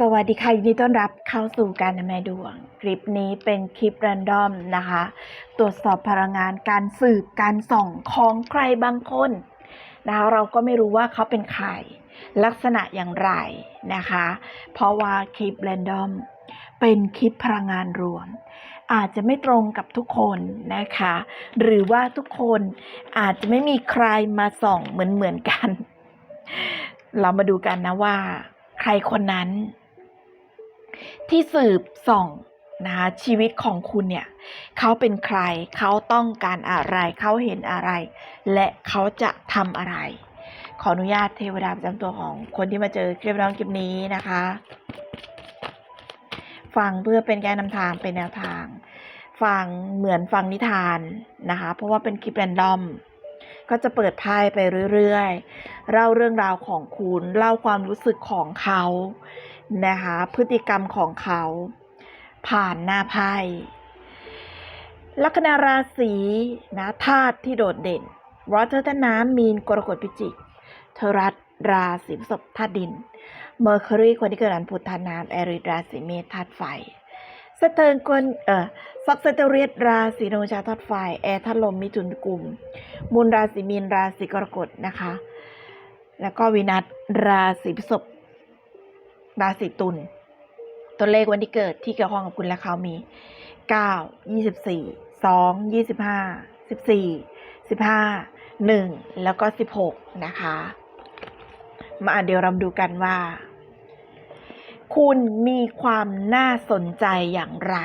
สวัสดีค่ะยินดีต้อนรับเข้าสู่การทำนายดวง คลิปนี้เป็นคลิปแรนดอมนะคะ ตรวจสอบพลังงานการสืบการส่องของใครบางคนนะคะเราก็ไม่รู้ว่าเขาเป็นใคร ลักษณะอย่างไรนะคะ เพราะว่าคลิปแรนดอมเป็นคลิปพลังงานรวม อาจจะไม่ตรงกับทุกคนนะคะ หรือว่าทุกคนอาจจะไม่มีใครมาส่องเหมือนเหมือนกัน เรามาดูกันนะว่า ใครคนนั้น ที่สืบส่องนะคะชีวิตของคุณเนี่ยเขาเป็นใครเขาต้องการอะไรเขาเห็นอะไร และเขาจะทำอะไร ขออนุญาตเทวดาประจำตัวของคนที่มาเจอคลิปน้องคลิปนี้นะคะฟังเพื่อเป็นการนำทางเป็นแนวทาง ฟังเหมือนฟังนิทานนะคะ เพราะว่าเป็นคลิปแรนดอม ก็จะเปิดไพ่ไปเรื่อยๆ เล่าเรื่องราวของคุณ เล่าความรู้สึกของเขา นะคะพฤติกรรมของเขา ผ่านหน้าไพ่ลัคนาราศีนะธาตุที่โดดเด่นวอเตอร์ธน้ำมีนกรกฎพิจิกเทรัสราศีพฤษภธาตุดิน เมอร์คิวรีคนที่เกิดวันพุธธาน้ำแอริราศีเมษธาตุไฟสเติร์นคนเอ่อซักเซเตเรียสราศีโนชาธาตุไฟแอร์ธาตุลมมิถุนกลุ่มมูลราศีมีนราศีกรกฎนะคะ แล้วก็วินัสราศีพฤษภ ราศีตุลตัวเลขวันที่เกิดที่เกี่ยวข้องกับคุณและเขามี9 24 2 25 14 15 1แล้วก็16นะคะ มาเดี๋ยวเราดูกันว่า คุณมีความน่าสนใจอย่างไร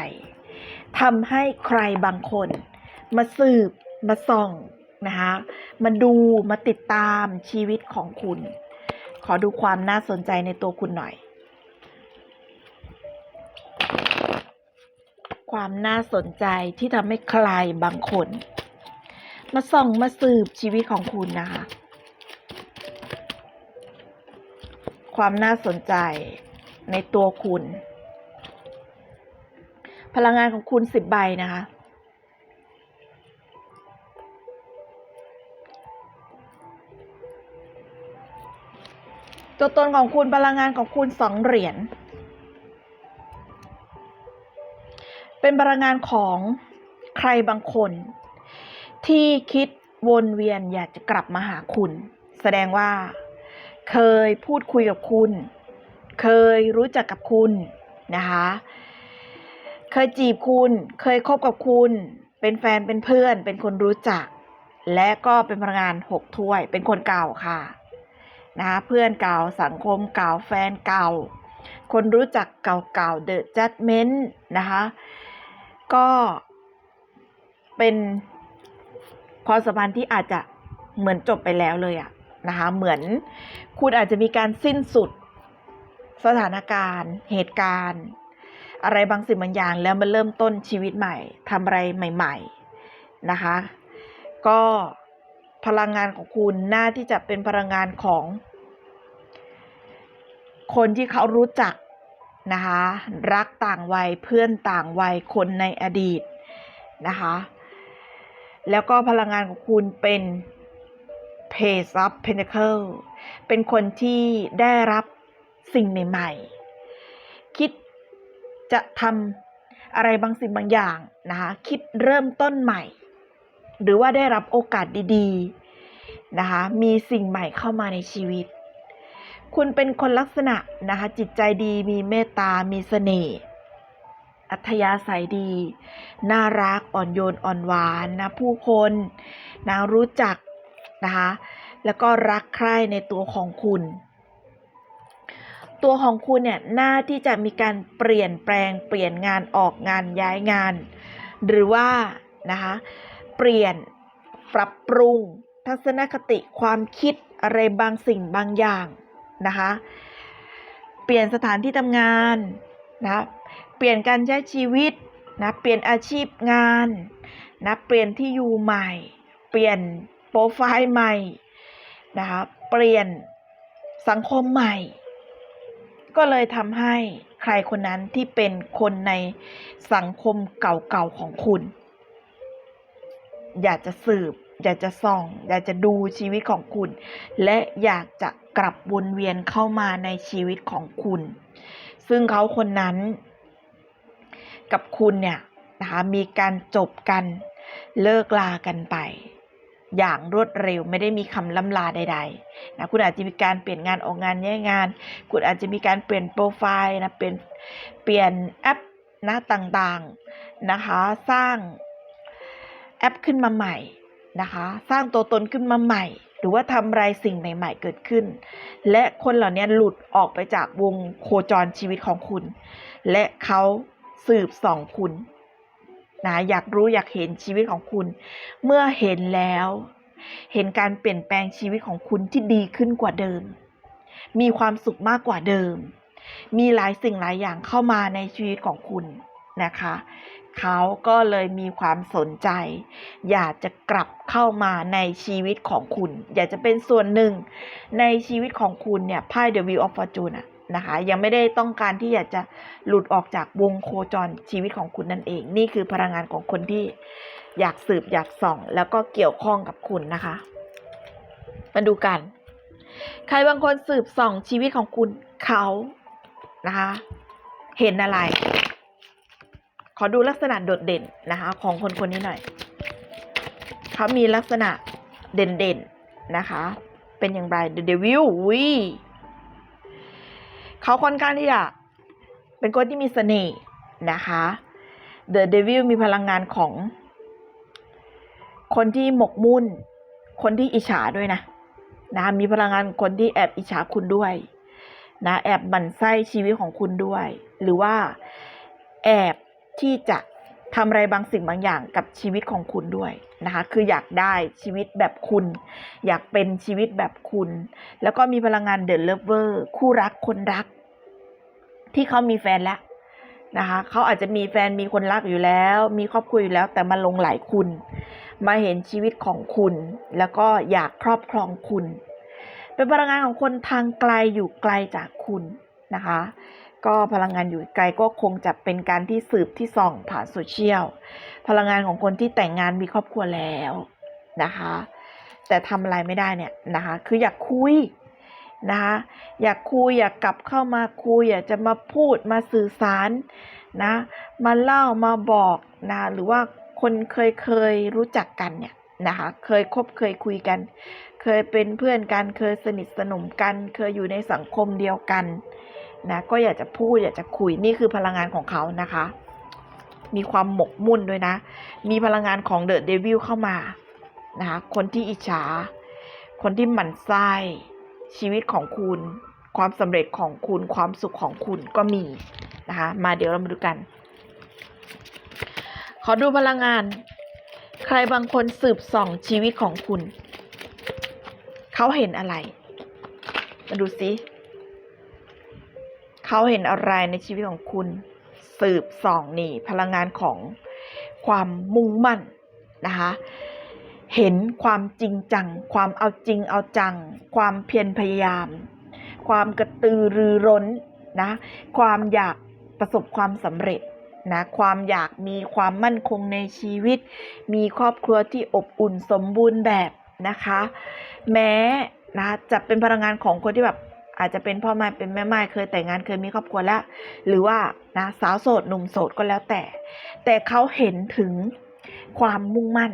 ทำให้ใครบางคน มาสืบมาส่องนะคะมาดูมาติดตามชีวิตของคุณ ขอดูความน่าสนใจในตัวคุณหน่อย ความน่าสนใจที่ทำให้ใครบางคน มาส่องมาสืบชีวิตของคุณนะคะ ความน่าสนใจในตัวคุณ พลังงานของคุณสิบใบนะคะตัวตนของคุณพลังงานของคุณสองเหรียญ เป็นพลังงานของใครบางคน ที่คิดวนเวียนอยากจะกลับมาหาคุณ แสดงว่า เคยพูดคุยกับคุณ เคยรู้จักกับคุณนะคะ เคยจีบคุณ เคยคบกับคุณ เป็นแฟนเป็นเพื่อน เป็นคนรู้จัก และก็เป็นพลังงานหกถ้วย เป็นคนเก่าค่ะนะคะเพื่อนเก่าสังคมเก่าแฟนเก่า คนรู้จักเก่าๆ The Judgment นะคะ ก็เป็นความสัมพันธ์ที่อาจจะเหมือนจบไปแล้วเลยอะนะคะ เหมือนคุณอาจจะมีการสิ้นสุดสถานการณ์ เหตุการณ์ อะไรบางสิ่งบางอย่างแล้วมันเริ่มต้นชีวิตใหม่ทำอะไรใหม่ ๆนะคะ ก็พลังงานของคุณน่าที่จะเป็นพลังงานของ คนที่เขารู้จัก นะคะ รักต่างวัยเพื่อนต่างวัยคนในอดีตนะคะ แล้วก็พลังงานของคุณเป็น Page of Pentacle เป็นคนที่ได้รับสิ่งใหม่ ๆ คิดจะทำอะไรบางสิ่งบางอย่างนะคะ คิดเริ่มต้นใหม่ หรือว่าได้รับโอกาสดี ๆ นะคะ มีสิ่งใหม่เข้ามาในชีวิต คุณเป็นคนลักษณะนะคะ จิตใจดีมีเมตตา มีเสน่ห์อัธยาศัยดี น่ารักอ่อนโยนอ่อนหวานนะผู้คนนะรู้จักนะคะแล้วก็รักใคร่ในตัวของคุณ ตัวของคุณเนี่ยน่าที่จะมีการเปลี่ยนแปลงเปลี่ยนงานออกงานย้ายงาน หรือว่านะคะเปลี่ยนปรับปรุง ทัศนคติความคิดอะไรบางสิ่งบางอย่าง นะคะ เปลี่ยนสถานที่ทำงานนะเปลี่ยนการใช้ชีวิตนะเปลี่ยนอาชีพงานนะเปลี่ยนที่อยู่ใหม่ เปลี่ยนโปรไฟล์ใหม่นะคะเปลี่ยนสังคมใหม่ ก็เลยทำให้ใครคนนั้นที่เป็นคนในสังคมเก่าๆของคุณ อยากจะสืบ อยากจะส่อง อยากจะดูชีวิตของคุณ และอยากจะกลับวนเวียนเข้ามาในชีวิตของคุณ ซึ่งเขาคนนั้น กับคุณเนี่ยนะคะมีการจบกันเลิกลากันไป อย่างรวดเร็วไม่ได้มีคำล่ำลาใดๆนะคุณอาจจะมีการเปลี่ยนงานออกงานแย่งงาน คุณอาจจะมีการเปลี่ยนโปรไฟล์นะเปลี่ยนเปลี่ยนแอปนะต่างๆนะคะสร้างแอปขึ้นมาใหม่ นะคะ สร้างตัวตนขึ้นมาใหม่ หรือว่าทำอะไรสิ่งใหม่ ๆ เกิดขึ้น และคนเหล่านี้หลุดออกไปจากวงโคจรชีวิตของคุณ และเขาสืบส่องคุณนะอยากรู้อยากเห็นชีวิตของคุณ เมื่อเห็นแล้ว เห็นการเปลี่ยนแปลงชีวิตของคุณที่ดีขึ้นกว่าเดิม มีความสุขมากกว่าเดิม มีหลายสิ่งหลายอย่างเข้ามาในชีวิตของคุณนะคะ เขาก็เลยมีความสนใจ อยากจะกลับเข้ามาในชีวิตของคุณ อยากจะเป็นส่วนหนึ่ง ในชีวิตของคุณเนี่ยไพ่ The Wheel of Fortune นะคะยังไม่ได้ต้องการที่อยากจะหลุดออกจากวงโคจรชีวิตของคุณนั่นเอง นี่คือพลังงานของคนที่อยากสืบอยากส่อง แล้วก็เกี่ยวข้องกับคุณนะคะ มาดูกัน ใครบางคนสืบส่องชีวิตของคุณเขานะคะ เห็นอะไร ขอดูลักษณะโดดเด่นนะคะ ของคนคนนี้หน่อย เขามีลักษณะเด่นๆนะคะ เป็นอย่างไร The Devil วิเขาค่อนข้างที่จะเป็นคนที่มีเสน่ห์นะคะ The Devil มีพลังงานของ คนที่หมกมุ่น คนที่อิจฉาด้วยนะนะมีพลังงานคนที่แอบอิจฉาคุณด้วยนะแอบหมั่นไส้ชีวิตของคุณด้วย หรือว่าแอบ ที่จะทำอะไรบางสิ่งบางอย่างกับชีวิตของคุณด้วยนะคะ คืออยากได้ชีวิตแบบคุณ อยากเป็นชีวิตแบบคุณ แล้วก็มีพลังงานเด e เลเวอร์คู่รักคนรัก ที่เขามีแฟนแล้วนะคะเขาอาจจะมีแฟนมีคนรักอยู่แล้ว มีครอบครัวอยู่แล้ว แต่มาลงหลายคุณ มาเห็นชีวิตของคุณ แล้วก็อยากครอบครองคุณ เป็นพลังงานของคนทางไกลอยู่ไกลจากคุณนะคะ ก็พลังงานอยู่ไกลก็คงจะเป็นการที่สืบที่ส่องผ่านโซเชียลพลังงานของคนที่แต่งงานมีครอบครัวแล้วนะคะ แต่ทำอะไรไม่ได้เนี่ยนะคะ คืออยากคุยนะคะอยากคุยอยากกลับเข้ามาคุยอยากจะมาพูดมาสื่อสารนะมาเล่ามาบอกนะหรือว่าคนเคยเคยรู้จักกันเนี่ยนะคะเคยคบเคยคุยกัน เคยเป็นเพื่อนกันเคยสนิทสนมกัน เคยอยู่ในสังคมเดียวกัน นะก็อยากจะพูดอยากจะคุยนี่คือพลังงานของเขานะคะ มีความหมกมุ่นด้วยนะ มีพลังงานของเดอะเดวิลเข้ามานะคะคนที่อิจฉา คนที่หมั่นไส้ชีวิตของคุณ ความสำเร็จของคุณความสุขของคุณก็มีนะคะมาเดี๋ยวเรามาดูกัน ขอดูพลังงาน ใครบางคนสืบส่องชีวิตของคุณ เขาเห็นอะไร มาดูสิ เขาเห็นอะไรในชีวิตของคุณ สืบส่องนี่ พลังงานของความมุ่งมั่นนะคะ เห็นความจริงจัง ความเอาจริงเอาจัง ความเพียรพยายาม ความกระตือรือร้นนะ ความอยากประสบความสำเร็จนะความอยากมีความมั่นคงในชีวิต มีครอบครัวที่อบอุ่นสมบูรณ์แบบนะคะ แม้นะจะเป็นพลังงานของคนที่แบบ อาจจะเป็นพ่อไม้เป็นแม่ไม้เคยแต่งงานเคยมีครอบครัวแล้ว หรือว่านะสาวโสดหนุ่มโสดก็แล้วแต่ แต่เขาเห็นถึงความมุ่งมั่น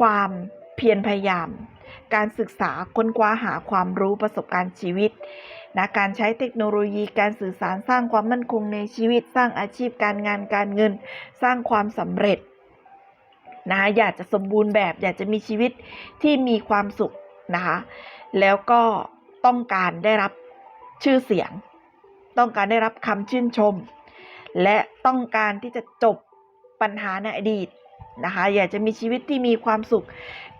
ความเพียรพยายาม การศึกษาค้นคว้าหาความรู้ประสบการณ์ชีวิตนะการใช้เทคโนโลยีการสื่อสารสร้างความมั่นคงในชีวิต สร้างอาชีพการงานการเงิน สร้างความสำเร็จนะอยากจะสมบูรณ์แบบ อยากจะมีชีวิตที่มีความสุขนะคะแล้วก็ ต้องการได้รับชื่อเสียง ต้องการได้รับคำชื่นชม และต้องการที่จะจบปัญหาในอดีตนะคะ อยากจะมีชีวิตที่มีความสุข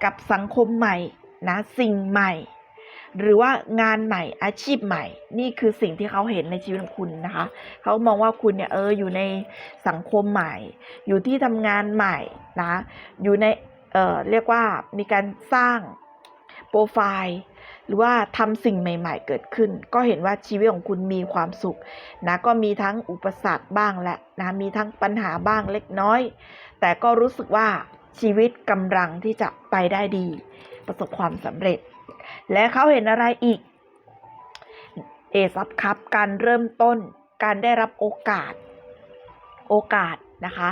กับสังคมใหม่นะสิ่งใหม่ หรือว่างานใหม่อาชีพใหม่ นี่คือสิ่งที่เขาเห็นในชีวิตของคุณนะคะ เขามองว่าคุณเนี่ยเอออยู่ในสังคมใหม่ อยู่ที่ทำงานใหม่นะอยู่ในเอ่อเรียกว่ามีการสร้าง โปรไฟล์หรือว่าทำสิ่งใหม่ ๆ เกิดขึ้น ก็เห็นว่าชีวิตของคุณมีความสุขนะก็มีทั้งอุปสรรคบ้างแหละนะมีทั้งปัญหาบ้างเล็กน้อย แต่ก็รู้สึกว่าชีวิตกำลังที่จะไปได้ดี ประสบความสำเร็จ และเขาเห็นอะไรอีกเอซับคัพการเริ่มต้นการได้รับโอกาสโอกาสนะคะ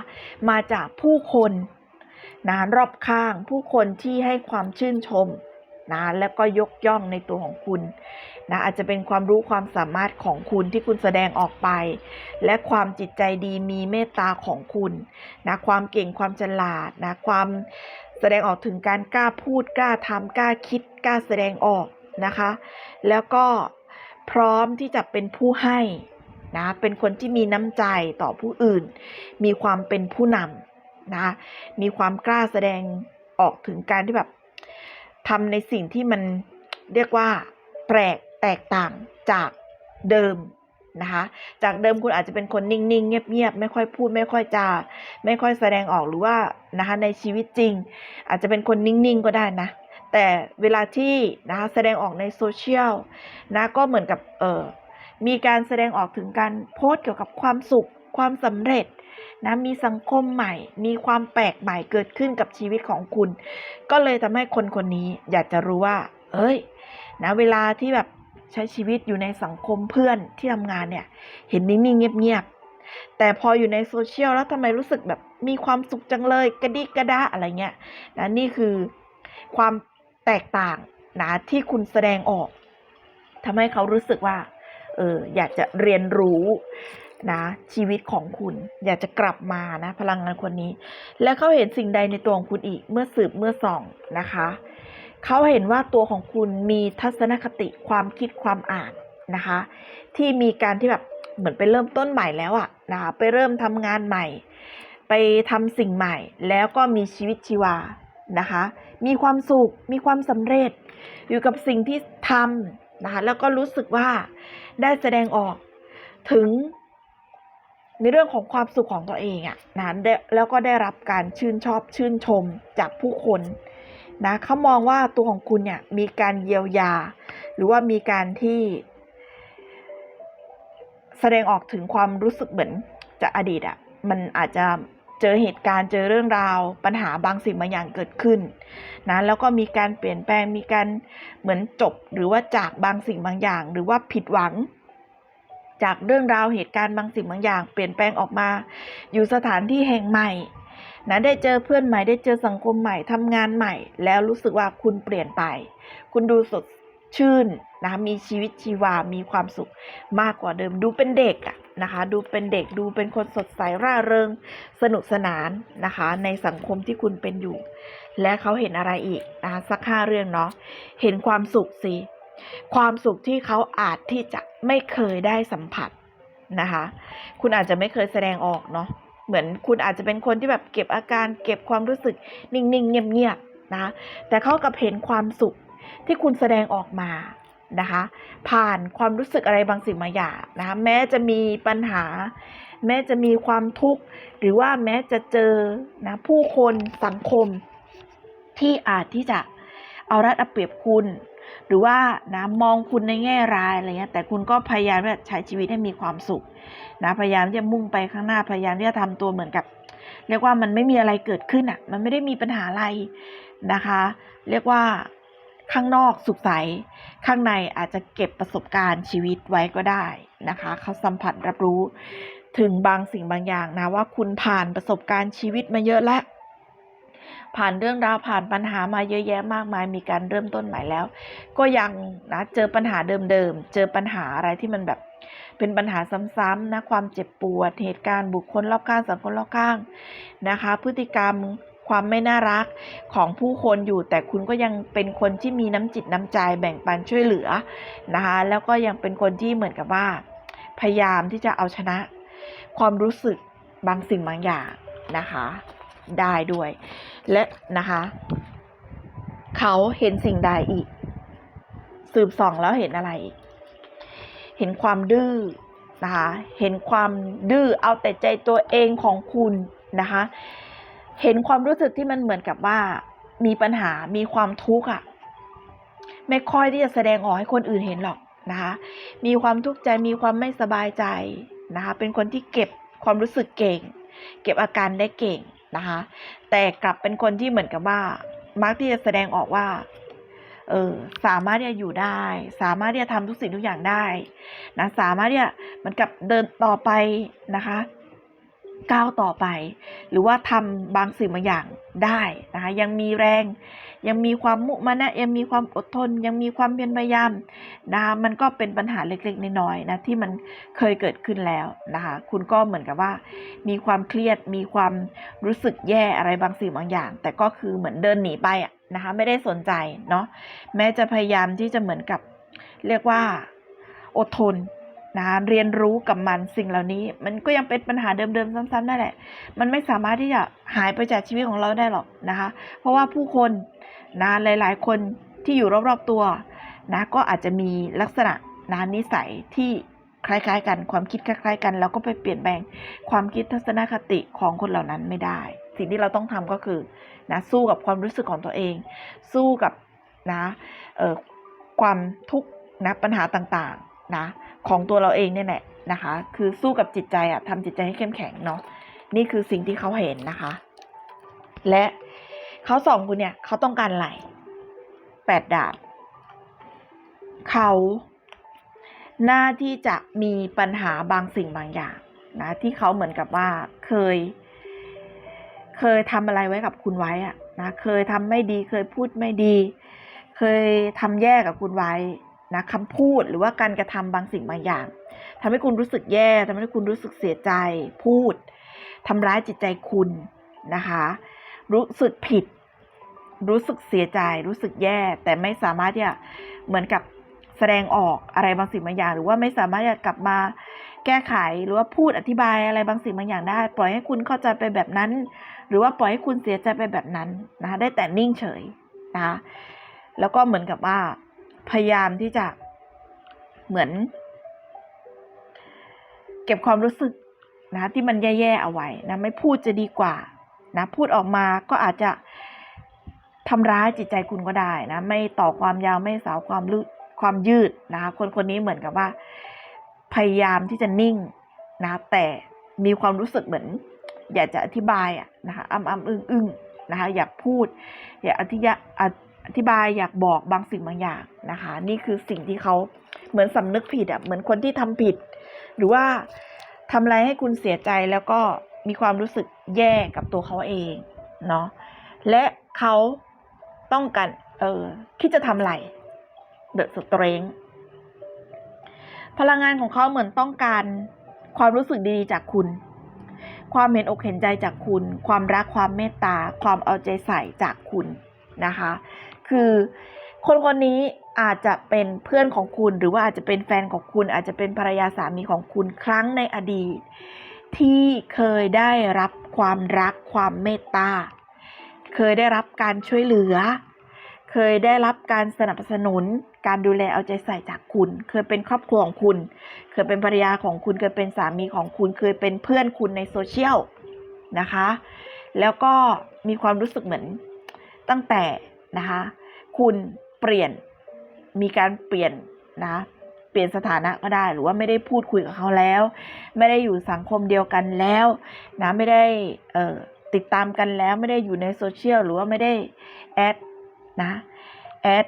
มาจากผู้คนนะรอบข้างผู้คนที่ให้ความชื่นชม นะแล้วก็ยกย่องในตัวของคุณนะอาจจะเป็นความรู้ความสามารถของคุณที่คุณแสดงออกไป และความจิตใจดีมีเมตตาของคุณนะความเก่งความฉลาดนะความแสดงออกถึงการกล้าพูดกล้าทำกล้าคิดกล้าแสดงออกนะคะ แล้วก็พร้อมที่จะเป็นผู้ให้นะเป็นคนที่มีน้ำใจต่อผู้อื่น มีความเป็นผู้นำนะมีความกล้าแสดงออกถึงการที่แบบ ทำในสิ่งที่มันเรียกว่า แปลกแตกต่างจากเดิมนะคะ จากเดิมคุณอาจจะเป็นคนนิ่งๆ เงียบๆ ไม่ค่อยพูด ไม่ค่อยจา ไม่ค่อยแสดงออกหรือว่านะคะในชีวิตจริง อาจจะเป็นคนนิ่งๆ ก็ได้นะ แต่เวลาที่นะคะแสดงออกในโซเชียลนะก็เหมือนกับเออมีการแสดงออกถึงการโพสต์เกี่ยวกับความสุขความสำเร็จ นะมีสังคมใหม่ มีความแปลกใหม่เกิดขึ้นกับชีวิตของคุณ ก็เลยทำให้คนคนนี้อยากจะรู้ว่า เอ้ยนะเวลาที่แบบใช้ชีวิตอยู่ในสังคมเพื่อนที่ทำงานเนี่ย เห็นนิ่งๆเงียบๆแต่พออยู่ในโซเชียลแล้วทำไมรู้สึกแบบมีความสุขจังเลยกระดิกกระดาอะไรเงี้ยนะนี่คือความแตกต่างนะที่คุณแสดงออกทำให้เขารู้สึกว่าเอออยากจะเรียนรู้ นะ ชีวิตของคุณ อยากจะกลับมานะ พลังงานคนนี้ และเขาเห็นสิ่งใดในตัวของคุณอีกเมื่อสืบเมื่อส่องนะคะเขาเห็นว่าตัวของคุณมีทัศนคติความคิดความอ่านนะคะ ที่มีการที่แบบเหมือนไปเริ่มต้นใหม่แล้วอะนะคะไปเริ่มทำงานใหม่ ไปทำสิ่งใหม่ แล้วก็มีชีวิตชีวานะคะ มีความสุขมีความสำเร็จ อยู่กับสิ่งที่ทำนะคะแล้วก็รู้สึกว่าได้แสดงออกถึง ในเรื่องของความสุขของตัวเองอะนะแล้วก็ได้รับการชื่นชอบชื่นชมจากผู้คนนะเขามองว่าตัวของคุณเนี่ยมีการเยียวยา หรือว่ามีการที่ แสดงออกถึงความรู้สึกเหมือนจากอดีตอะมันอาจจะเจอเหตุการณ์เจอเรื่องราวปัญหาบางสิ่งบางอย่างเกิดขึ้นนะแล้วก็มีการเปลี่ยนแปลงมีการเหมือนจบหรือว่าจากบางสิ่งบางอย่าง หรือว่าผิดหวัง จากเรื่องราวเหตุการณ์บางสิ่งบางอย่าง เปลี่ยนแปลงออกมา อยู่สถานที่แห่งใหม่นะได้เจอเพื่อนใหม่ได้เจอสังคมใหม่ทำงานใหม่ แล้วรู้สึกว่าคุณเปลี่ยนไป คุณดูสดชื่นนะคะมีชีวิตชีวา มีความสุขมากกว่าเดิม ดูเป็นเด็กอะนะคะ ดูเป็นเด็กดูเป็นคนสดใสร่าเริง สนุกสนานนะคะ ในสังคมที่คุณเป็นอยู่ และเขาเห็นอะไรอีกนะคะสักห้าเรื่องเนาะเห็นความสุขสิ ความสุขที่เขาอาจที่จะไม่เคยได้สัมผัสนะคะ คุณอาจจะไม่เคยแสดงออกเนาะเหมือนคุณอาจจะเป็นคนที่แบบเก็บอาการเก็บความรู้สึกนิ่งๆเงียบๆนะคะแต่เขากับเห็นความสุขที่คุณแสดงออกมานะคะ ผ่านความรู้สึกอะไรบางสิ่งบางอย่างนะคะแม้จะมีปัญหา แม้จะมีความทุกข์ หรือว่าแม้จะเจอนะผู้คนสังคมที่อาจที่จะเอารัดเอาเปรียบคุณ หรือว่านะมองคุณในแง่ร้ายอะไรเงี้ยแต่คุณก็พยายามที่จะใช้ชีวิตให้มีความสุขนะพยายามที่จะมุ่งไปข้างหน้าพยายามที่จะทำตัวเหมือนกับ เรียกว่ามันไม่มีอะไรเกิดขึ้นอะ มันไม่ได้มีปัญหาอะไรนะคะ เรียกว่าข้างนอกสุขใส ข้างในอาจจะเก็บประสบการณ์ชีวิตไว้ก็ได้นะคะ เขาสัมผัสรับรู้ถึงบางสิ่งบางอย่างนะว่าคุณผ่านประสบการณ์ชีวิตมาเยอะแล้ว ผ่านเรื่องราวผ่านปัญหามาเยอะแยะมากมาย มีการเริ่มต้นใหม่แล้ว ก็ยังนะเจอปัญหาเดิมๆ เจอปัญหาอะไรที่มันแบบเป็นปัญหาซ้ำๆนะความเจ็บปวด เหตุการณ์บุคคลรอบข้างสังคมรอบข้างนะคะ พฤติกรรมความไม่น่ารักของผู้คนอยู่ แต่คุณก็ยังเป็นคนที่มีน้ำจิตน้ำใจแบ่งปันช่วยเหลือนะคะแล้วก็ยังเป็นคนที่เหมือนกับว่า พยายามที่จะเอาชนะ ความรู้สึกบางสิ่งบางอย่างนะคะ ได้ด้วย และนะคะ เขาเห็นสิ่งใดอีก สืบส่องแล้วเห็นอะไร เห็นความดื้อนะคะ เห็นความดื้อเอาแต่ใจตัวเองของคุณนะคะ เห็นความรู้สึกที่มันเหมือนกับว่า มีปัญหามีความทุกข์อะ ไม่ค่อยที่จะแสดงออกให้คนอื่นเห็นหรอกนะคะ มีความทุกข์ใจมีความไม่สบายใจนะคะ เป็นคนที่เก็บความรู้สึกเก่ง เก็บอาการได้เก่ง นะคะ แต่กลับเป็นคนที่เหมือนกับว่า มักที่จะแสดงออกว่า เออสามารถที่จะอยู่ได้ สามารถที่จะทำทุกสิ่งทุกอย่างได้นะสามารถที่จะเหมือนกับเดินต่อไปนะคะ ก้าวต่อไป หรือว่าทำบางสิ่งบางอย่างได้นะคะยังมีแรง ยังมีความมุมานะยังมีความอดทน ยังมีความเพียรพยายามนะคะมันก็เป็นปัญหาเล็กๆน้อยๆนะที่มันเคยเกิดขึ้นแล้วนะคะคุณก็เหมือนกับว่า มีความเครียดมีความรู้สึกแย่อะไรบางสิ่งบางอย่าง แต่ก็คือเหมือนเดินหนีไปอะนะคะไม่ได้สนใจเนาะแม้จะพยายามที่จะเหมือนกับเรียกว่าอดทน นะคะเรียนรู้กับมันสิ่งเหล่านี้ มันก็ยังเป็นปัญหาเดิมๆซ้ำๆนั่นแหละ มันไม่สามารถที่จะหายไปจากชีวิตของเราได้หรอกนะคะ เพราะว่าผู้คนนะหลายๆ คนที่อยู่รอบๆตัวนะก็อาจจะมีลักษณะนะนิสัยที่คล้ายๆ กันความคิดคล้ายๆ กันแล้วก็ไปเปลี่ยนแปลงความคิดทัศนคติของคนเหล่านั้นไม่ได้ สิ่งที่เราต้องทำก็คือนะสู้กับความรู้สึกของตัวเอง สู้กับนะเอ่อความทุกข์นะปัญหาต่างๆนะ ของตัวเราเองเนี่ยแหละนะคะ คือสู้กับจิตใจอะทำจิตใจให้เข้มแข็งเนาะนี่คือสิ่งที่เขาเห็นนะคะ และเขาสองคนเนี่ยเขาต้องการอะไรแปดดาบเขาหน้าที่จะมีปัญหาบางสิ่งบางอย่างนะที่เขาเหมือนกับว่าเคย เคยทำอะไรไว้กับคุณไว้อะนะเคยทำไม่ดีเคยพูดไม่ดี เคยทำแย่กับคุณไว้ นะคำพูดหรือว่าการกระทำบางสิ่งบางอย่างทำให้คุณรู้สึกแย่ทำให้คุณรู้สึกเสียใจ พูดทำร้ายจิตใจคุณนะคะ รู้สึกผิด รู้สึกเสียใจ รู้สึกแย่ แต่ไม่สามารถที่จะเหมือนกับแสดงออกอะไรบางสิ่งบางอย่าง หรือว่าไม่สามารถจะกลับมาแก้ไขหรือว่าพูดอธิบายอะไรบางสิ่งบางอย่างได้ ปล่อยให้คุณเข้าใจไปแบบนั้น หรือว่าปล่อยให้คุณเสียใจไปแบบนั้นนะคะได้แต่นิ่งเฉยนะคะแล้วก็เหมือนกับว่า พยายามที่จะเหมือน เก็บความรู้สึกนะที่มันแย่ๆเอาไว้นะไม่พูดจะดีกว่านะพูดออกมาก็อาจจะทำร้ายจิตใจคุณก็ได้นะ ไม่ต่อความยาวไม่สาวความลึกความยืดนะคะคนคนนี้เหมือนกับว่า พยายามที่จะนิ่งนะแต่มีความรู้สึกเหมือน อยากจะอธิบายอะนะคะอ้ำอ้ำอึ้งอึ้งนะคะอยากพูด อยากอธิยะ อธิบายอยากบอกบางสิ่งบางอย่างนะคะ นี่คือสิ่งที่เขาเหมือนสำนึกผิดอะเหมือนคนที่ทำผิด หรือว่าทำอะไรให้คุณเสียใจแล้วก็มีความรู้สึกแย่กับตัวเขาเองเนาะและเขาต้องการเออคิดจะทำอะไรเดอะสตรงพลังงานของเขาเหมือนต้องการความรู้สึกดีๆจากคุณ ความเห็นอกเห็นใจจากคุณ ความรักความเมตตา ความเอาใจใส่จากคุณนะคะ คือคนคนนี้อาจจะเป็นเพื่อนของคุณ หรือว่าอาจจะเป็นแฟนของคุณ อาจจะเป็นภรรยาสามีของคุณครั้งในอดีต ที่เคยได้รับความรักความเมตตาเคยได้รับการช่วยเหลือ เคยได้รับการสนับสนุน การดูแลเอาใจใส่จากคุณ เคยเป็นครอบครัวของคุณ เคยเป็นภรรยาของคุณ เคยเป็นสามีของคุณ เคยเป็นเพื่อนคุณในโซเชียลนะคะ แล้วก็มีความรู้สึกเหมือนตั้งแต่ นะคะ คุณเปลี่ยนมีการเปลี่ยนนะเปลี่ยนสถานะก็ได้หรือว่าไม่ได้พูดคุยกับเขาแล้ว ไม่ได้อยู่สังคมเดียวกันแล้วนะไม่ได้เอ่อติดตามกันแล้วไม่ได้อยู่ในโซเชียลหรือว่าไม่ได้แอดนะแอด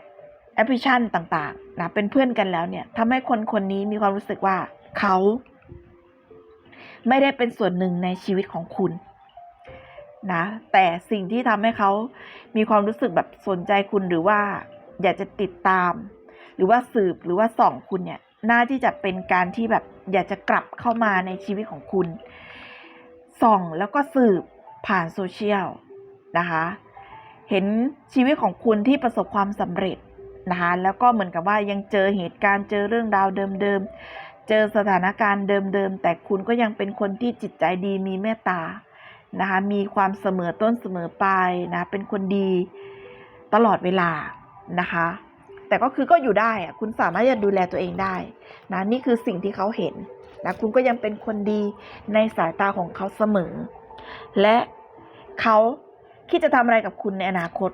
แอปพลิเคชันต่างๆนะเป็นเพื่อนกันแล้วเนี่ยทำให้คนคนนี้มีความรู้สึกว่าเขา ไม่ได้เป็นส่วนหนึ่งในชีวิตของคุณ นะแต่สิ่งที่ทำให้เขามีความรู้สึกแบบสนใจคุณหรือว่าอยากจะติดตาม หรือว่าสืบหรือว่าส่องคุณเนี่ยน่าที่จะเป็นการที่แบบอยากจะกลับเข้ามาในชีวิตของคุณ ส่องแล้วก็สืบผ่านโซเชียลนะคะเห็นชีวิตของคุณที่ประสบความสำเร็จนะคะแล้วก็เหมือนกับว่ายังเจอเหตุการณ์เจอเรื่องราวเดิมๆเจอสถานการณ์เดิมๆแต่คุณก็ยังเป็นคนที่จิตใจดีมีเมตตา นะคะมีความเสมอต้นเสมอปลายนะเป็นคนดีตลอดเวลานะคะ แต่ก็คือก็อยู่ได้อะคุณสามารถจะดูแลตัวเองได้นะนี่คือสิ่งที่เขาเห็นนะคุณก็ยังเป็นคนดีในสายตาของเขาเสมอ และเขาคิดจะทำอะไรกับคุณในอนาคต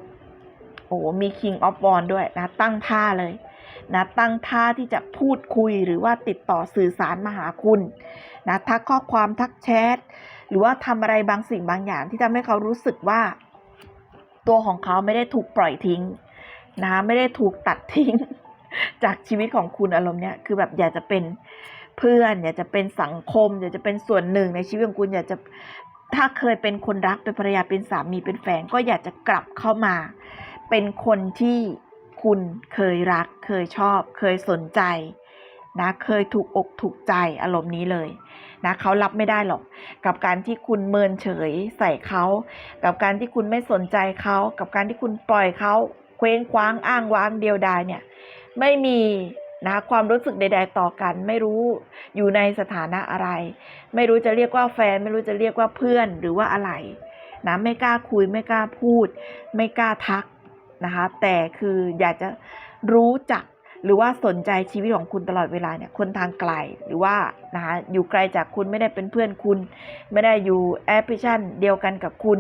โอ้มี King of w a n d ด้วยนะตั้งท่าเลยนะตั้งท่าที่จะพูดคุยหรือว่าติดต่อสื่อสารมาหาคุณนะทักข้อความทักแชท หรือว่าทำอะไรบางสิ่งบางอย่างที่ทำให้เขารู้สึกว่า ตัวของเขาไม่ได้ถูกปล่อยทิ้งนะคะไม่ได้ถูกตัดทิ้ง จากชีวิตของคุณอารมณ์เนี้ยคือแบบอยากจะเป็นเพื่อน อยากจะเป็นสังคม อยากจะเป็นส่วนหนึ่งในชีวิตของคุณอยากจะถ้าเคยเป็นคนรักเป็นภรรยาเป็นสามีเป็นแฟนก็อยากจะกลับเข้ามา เป็นคนที่คุณเคยรัก เคยชอบ เคยสนใจนะเคยถูกอกถูกใจอารมณ์นี้เลย นะเขารับไม่ได้หรอก กับการที่คุณเมินเฉยใส่เขา กับการที่คุณไม่สนใจเขา กับการที่คุณปล่อยเขาเคว้งคว้างอ้างว้างเดียวดายเนี่ยไม่มีนะความรู้สึกใด ๆ ต่อกัน ไม่รู้อยู่ในสถานะอะไร ไม่รู้จะเรียกว่าแฟน ไม่รู้จะเรียกว่าเพื่อนหรือว่าอะไรนะไม่กล้าคุยไม่กล้าพูด ไม่กล้าทักนะคะแต่คืออยากจะรู้จัก หรือว่าสนใจชีวิตของคุณตลอดเวลาเนี่ยคนทางไกลหรือว่านะคะอยู่ไกลจากคุณไม่ได้เป็นเพื่อนคุณ ไม่ได้อยู่แอปพลิเคชันเดียวกันกับคุณ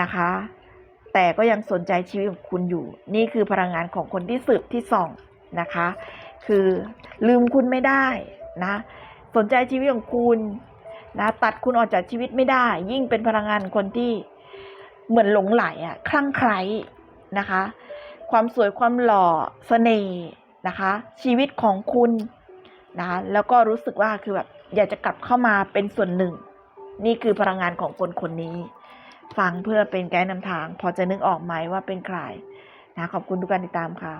นะคะ แต่ก็ยังสนใจชีวิตของคุณอยู่ นี่คือพลังงานของคนที่สืบที่ส่องนะคะ คือลืมคุณไม่ได้นะสนใจชีวิตของคุณนะตัดคุณออกจากชีวิตไม่ได้ ยิ่งเป็นพลังงานคนที่เหมือนหลงไหลอะคลั่งไคล้นะคะ ความสวยความหล่อเสน่ห์ นะคะ ชีวิตของคุณนะะแล้วก็รู้สึกว่าคือแบบอยากจะกลับเข้ามาเป็นส่วนหนึ่ง นี่คือพลังงานของคนคนนี้ ฟังเพื่อเป็นแก้นำทาง พอจะนึกออกไหมว่าเป็นใครนะขอบคุณทุกการติดตามค่ะ